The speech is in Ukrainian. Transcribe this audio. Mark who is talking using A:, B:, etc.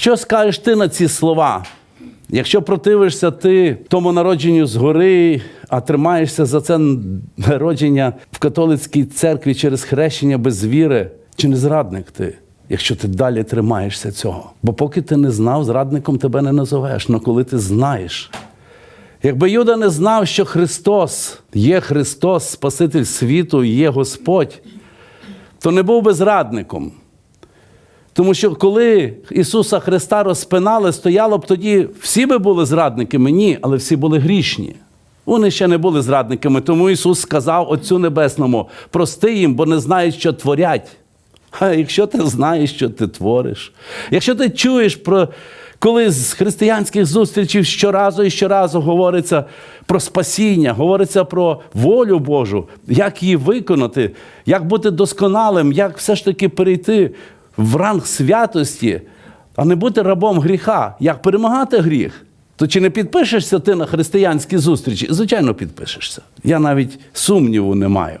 A: Що скажеш ти на ці слова? Якщо противишся ти тому народженню згори, а тримаєшся за це народження в католицькій церкві через хрещення без віри, чи не зрадник ти? Якщо ти далі тримаєшся цього. Бо поки ти не знав, зрадником тебе не назовеш. Але коли ти знаєш, Якби Юда не знав, що Христос є Христос, Спаситель світу, є Господь, то не був би зрадником. Тому що коли Ісуса Христа розпинали, стояло б тоді, всі би були зрадниками, ні, але всі були грішні. Вони ще не були зрадниками, тому Ісус сказав Отцю Небесному: прости їм, бо не знають, що творять. А якщо ти знаєш, що ти твориш, якщо ти чуєш про коли з християнських зустрічей щоразу і щоразу говориться про спасіння, говориться про волю Божу, як її виконати, як бути досконалим, як все ж таки перейти в ранг святості, а не бути рабом гріха, як перемагати гріх. То чи не підпишешся ти на християнські зустрічі? Звичайно, підпишешся. Я навіть сумніву не маю.